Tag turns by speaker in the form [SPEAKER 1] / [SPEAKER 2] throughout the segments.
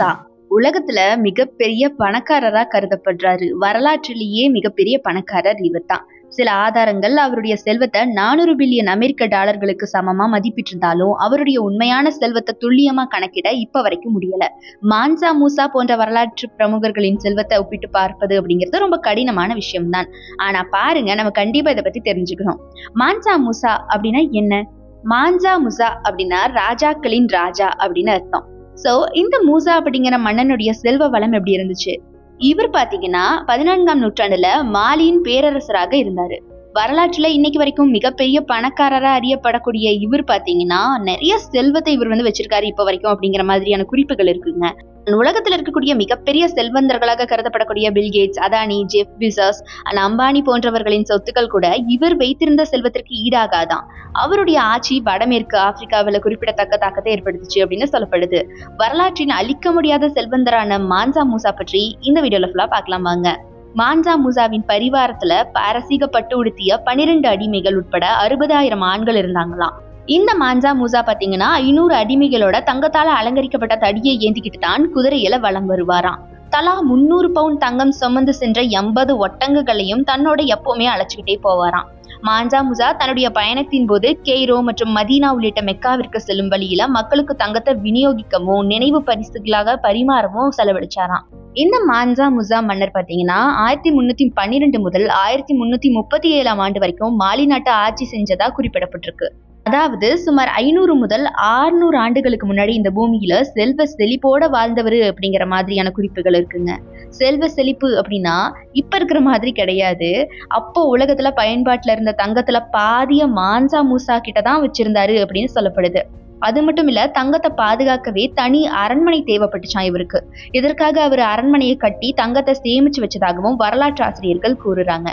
[SPEAKER 1] மூசா உலகத்துல மிகப்பெரிய பணக்காரரா கருதப்படுறாரு. வரலாற்றிலேயே மிகப்பெரிய பணக்காரர் இவர்தான். சில ஆதாரங்கள் அவருடைய செல்வத்தை நானூறு பில்லியன் அமெரிக்க டாலர்களுக்கு சமமா மதிப்பிட்டிருந்தாலும் அவருடைய உண்மையான செல்வத்தை துல்லியமா கணக்கிட இப்ப வரைக்கும் முடியல. மான்சா மூசா போன்ற வரலாற்று பிரமுகர்களின் செல்வத்தை ஒப்பிட்டு பார்ப்பது அப்படிங்கிறது ரொம்ப கடினமான விஷயம்தான். ஆனா பாருங்க நம்ம கண்டிப்பா இதை பத்தி தெரிஞ்சுக்கணும். மான்சா மூசா அப்படின்னா என்ன? மான்சா முசா அப்படின்னா ராஜாக்களின் ராஜா அப்படின்னு அர்த்தம். ஸோ இந்த மூசா அப்படிங்கிற மன்னனுடைய செல்வ வளம் எப்படி இருந்துச்சு? இவர் பாத்தீங்கன்னா பதினான்காம் நூற்றாண்டுல மாலியின் பேரரசராக இருந்தாரு. வரலாற்றுல இன்னைக்கு வரைக்கும் மிகப்பெரிய பணக்காரரா அறியப்படக்கூடிய இவர் பாத்தீங்கன்னா நிறைய செல்வத்தை இவர் வந்து வச்சிருக்காரு இப்ப வரைக்கும் அப்படிங்கிற மாதிரியான குறிப்புகள் இருக்குங்க. உலகத்தில் இருக்கக்கூடிய மிகப்பெரிய செல்வந்தர்களாக கருதப்படக்கூடிய Bill Gates Adani Jeff Bezos and Ambani போன்றவர்களின் சொத்துக்கள் கூட இவர் வைத்திருந்த செல்வத்திற்கு ஈடாகாதான். அவருடைய ஆட்சி வடமேற்கு ஆப்பிரிக்காவில் குறிப்பிடத்தக்க தாக்கத்தை ஏற்படுத்துச்சு அப்படின்னு சொல்லப்படுது. வரலாற்றின் அழிக்க முடியாத செல்வந்தரான மான்சா மூசா பற்றி இந்த வீடியோல ஃபுல்லா பார்க்கலாம் வாங்க. மான்சா மூசாவின் பரிவாரத்துல பாரசீக பட்டு உடுத்திய பனிரெண்டு அடிமைகள் உட்பட அறுபதாயிரம் ஆண்கள் இருந்தாங்களாம். இந்த மான்சா மூசா பாத்தீங்கன்னா ஐநூறு அடிமைகளோட தங்கத்தால அலங்கரிக்கப்பட்ட தடியை ஏந்திக்கிட்டு தான் குதிரையில வலம் வருவாராம். தலா முன்னூறு பவுண்ட் தங்கம் சுமந்து சென்ற எண்பது ஒட்டங்குகளையும் தன்னோட எப்பவுமே அழைச்சிக்கிட்டே போவாராம். மாஞ்சா முசா தன்னுடைய பயணத்தின் போது கெய்ரோ மற்றும் மதீனா உள்ளிட்ட மெக்காவிற்கு செல்லும் வழியில மக்களுக்கு தங்கத்தை விநியோகிக்கவும் நினைவு பரிசுகளாக பரிமாறவும் செலவழிச்சாராம். இந்த மாஞ்சா முசா மன்னர் பாத்தீங்கன்னா ஆயிரத்தி முன்னூத்தி பன்னிரெண்டு முதல் ஆயிரத்தி முன்னூத்தி முப்பத்தி ஏழாம் ஆண்டு வரைக்கும் மாலி நாட்டை ஆட்சி செஞ்சதா குறிப்பிடப்பட்டிருக்கு. அதாவது சுமார் ஐநூறு முதல் ஆறுநூறு ஆண்டுகளுக்கு முன்னாடி இந்த பூமியில செல்வ செழிப்போட வாழ்ந்தவர் அப்படிங்கிற மாதிரியான குறிப்புகள் இருக்குங்க. செல்வ செழிப்பு அப்படின்னா இப்ப இருக்கிற மாதிரி கிடையாது. அப்போ உலகத்துல பயன்பாட்டுல இருந்த தங்கத்துல பாதிய மான்சா மூசா கிட்ட தான் வச்சிருந்தாரு அப்படின்னு சொல்லப்படுது. அது மட்டும் இல்ல தங்கத்தை பாதுகாக்கவே தனி அரண்மனை தேவைப்பட்டுச்சான் இவருக்கு. இதற்காக அவர் அரண்மனையை கட்டி தங்கத்தை சேமிச்சு வச்சதாகவும் வரலாற்று ஆசிரியர்கள் கூறுறாங்க.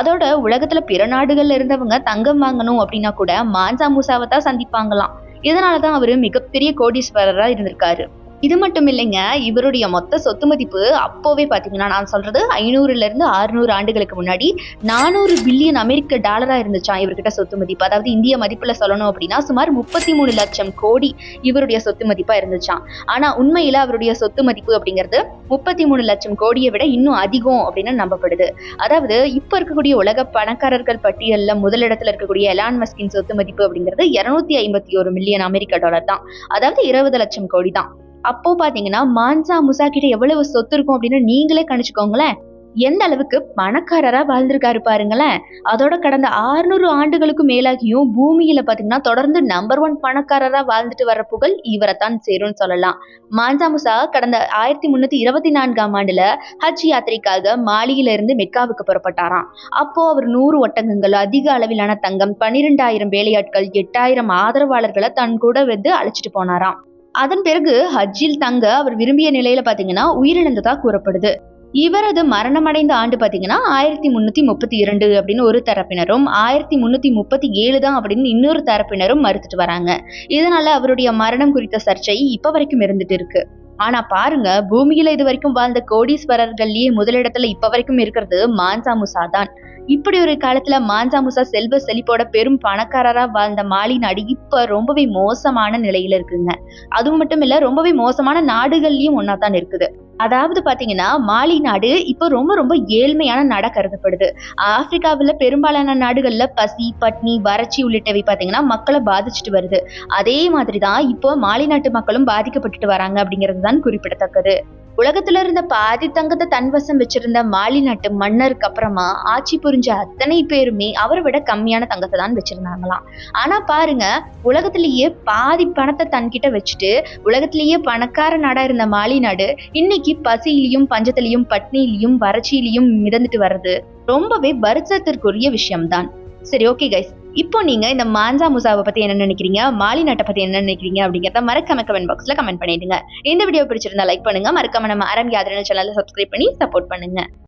[SPEAKER 1] அதோட உலகத்துல பிற நாடுகள்ல இருந்தவங்க தங்கம் வாங்கணும் அப்படின்னா கூட மான்சா மூசாவை தான் சந்திப்பாங்களாம். இதனாலதான் அவரு மிகப்பெரிய கோடீஸ்வரரா இருந்திருக்காரு. இது மட்டும் இல்லைங்க இவருடைய மொத்த சொத்து மதிப்பு அப்போவே பார்த்தீங்கன்னா நான் சொல்றது ஐநூறுல இருந்து ஆறுநூறு ஆண்டுகளுக்கு முன்னாடி நானூறு பில்லியன் அமெரிக்க டாலரா இருந்துச்சான் இவர்கிட்ட சொத்து மதிப்பு. அதாவது இந்திய மதிப்புல சொல்லணும் அப்படின்னா சுமார் முப்பத்தி மூணு லட்சம் கோடி இவருடைய சொத்து மதிப்பா இருந்துச்சான் ஆனா உண்மையில அவருடைய சொத்து மதிப்பு அப்படிங்கிறது முப்பத்தி மூணு லட்சம் கோடியை விட இன்னும் அதிகம் அப்படின்னு நம்பப்படுது. அதாவது இப்ப இருக்கக்கூடிய உலக பணக்காரர்கள் பட்டியலில் முதலிடத்துல இருக்கக்கூடிய எலான் மஸ்கின் சொத்து மதிப்பு அப்படிங்கிறது இருநூத்தி ஐம்பத்தி ஒரு மில்லியன் அமெரிக்க டாலர் தான். அதாவது இருபது லட்சம் கோடி தான். அப்போ பாத்தீங்கன்னா மான்சா முசா கிட்ட எவ்வளவு சொத்து இருக்கும் அப்படின்னு நீங்களே கணிச்சுக்கோங்களேன். எந்த அளவுக்கு பணக்காரரா வாழ்ந்திருக்காரு பாருங்களேன். அதோட கடந்த ஆறுநூறு ஆண்டுகளுக்கும் மேலாகியும் பூமியில பாத்தீங்கன்னா தொடர்ந்து நம்பர் ஒன் பணக்காரரா வாழ்ந்துட்டு வர புகழ் இவரைத்தான் சேரும்னு சொல்லலாம். மான்சாமுசா கடந்த ஆயிரத்தி முன்னூத்தி இருபத்தி நான்காம் ஆண்டுல ஹஜ் யாத்திரைக்காக மாலியில இருந்து மெக்காவுக்கு புறப்பட்டாராம். அப்போ அவர் நூறு ஒட்டகங்கள் அதிக அளவிலான தங்கம் பன்னிரெண்டாயிரம் வேலையாட்கள் எட்டாயிரம் ஆதரவாளர்களை தன் கூட வந்து அழைச்சிட்டு போனாராம். அதன் பிறகு ஹஜ்ஜில் தங்க அவர் விரும்பிய நிலையில பாத்தீங்கன்னா உயிரிழந்ததா கூறப்படுது. இவரது மரணமடைந்த ஆண்டு பாத்தீங்கன்னா ஆயிரத்தி முன்னூத்தி முப்பத்தி இரண்டு அப்படின்னு ஒரு தரப்பினரும் ஆயிரத்தி முன்னூத்தி முப்பத்தி ஏழு தான் அப்படின்னு இன்னொரு தரப்பினரும் மறுத்துட்டு வராங்க. இதனால அவருடைய மரணம் குறித்த சர்ச்சை இப்ப வரைக்கும் இருந்துட்டு இருக்கு. ஆனா பாருங்க பூமியில இது வரைக்கும் வாழ்ந்த கோடீஸ்வரர்கள்லயே முதலிடத்துல இப்ப வரைக்கும் இருக்கிறது மான்சா முசா தான். இப்படி ஒரு காலத்துல மான்சா முசா செல்வ செழிப்போட பெரும் பணக்காரரா வாழ்ந்த மாலி நாடு இப்ப ரொம்பவே மோசமான நிலையில இருக்குங்க. அதுவும் மட்டும் இல்ல ரொம்பவே மோசமான நாடுகள்லயும் ஒன்னா தான் இருக்குது. அதாவது பார்த்தீங்கன்னா மாலி நாடு இப்போ ரொம்ப ரொம்ப ஏழ்மையான நாடாக கருதப்படுது. ஆப்பிரிக்காவில் பெரும்பாலான நாடுகளில் பசி பட்னி வறட்சி உள்ளிட்டவை பார்த்தீங்கன்னா மக்களை பாதிச்சுட்டு வருது. அதே மாதிரி தான் இப்போ மாலி நாட்டு மக்களும் பாதிக்கப்பட்டுட்டு வராங்க அப்படிங்கிறது தான் குறிப்பிடத்தக்கது. உலகத்துல இருந்த பாதி தங்கத்தை தன்வசம் வச்சிருந்த மாலி நாட்டு மன்னருக்கு அப்புறமா ஆட்சி புரிஞ்ச அத்தனை பேருமே அவரை விட கம்மியான தங்கத்தை தான் வச்சிருந்தாங்களாம். ஆனா பாருங்க உலகத்திலேயே பாதி பணத்தை தன்கிட்ட வச்சுட்டு உலகத்திலேயே பணக்கார நாடா இருந்த மாலி நாடு இன்னைக்கு பசியிலையும் பஞ்சத்திலையும் பட்னியிலையும் வறட்சியிலையும் மிதந்துட்டு வர்றது ரொம்பவே வருத்தத்திற்குரிய விஷயம்தான். சரி ஓகே கைஸ் இப்போ நீங்க இந்த மான்சா முசாவை பத்தி என்ன நினைக்கிறீங்க? மாலி நாட்டை பத்தி என்ன நினைக்கிறீங்க? அப்படிங்கறத மறக்காம கமெண்ட் பாக்ஸ்ல கமெண்ட் பண்ணிடுங்க. இந்த வீடியோ பிடிச்சிருந்தா லைக் பண்ணுங்க. மறக்காம நம்ம அரம் யாதரன சேனலை சப்ஸ்கிரைப் பண்ணி சப்போர்ட் பண்ணுங்க.